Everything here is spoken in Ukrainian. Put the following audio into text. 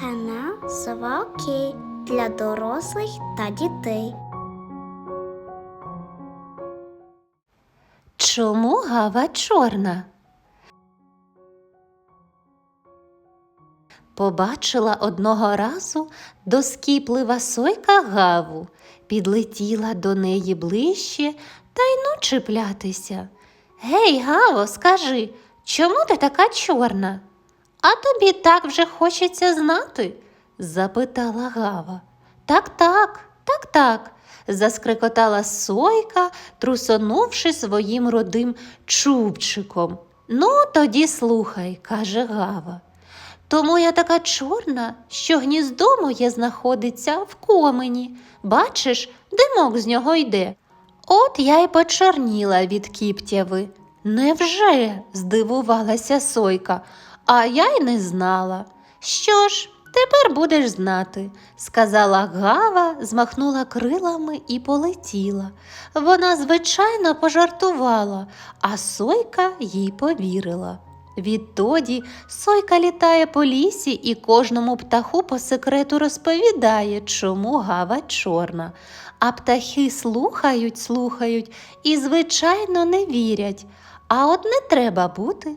Канал Сова Окей для дорослих та дітей. Чому гава чорна? Побачила одного разу доскіплива сойка гаву, підлетіла до неї ближче та й ну чіплятися. Гей, Гаво, скажи, чому ти така чорна? А тобі так вже хочеться знати? запитала Гава. Так, так, так, так, заскрикотала сойка, трусонувши своїм родим чубчиком. Ну, тоді слухай, каже Гава. Тому я така чорна, що гніздо моє знаходиться в комені. Бачиш, димок з нього йде. От я й почорніла від кіптяви. Невже? здивувалася сойка, а я й не знала. Що ж, тепер будеш знати, сказала Гава, змахнула крилами і полетіла. Вона, звичайно, пожартувала, а сойка їй повірила. Відтоді сойка літає по лісі і кожному птаху по секрету розповідає, чому гава чорна. А птахи слухають, слухають і, звичайно, не вірять. А от не треба бути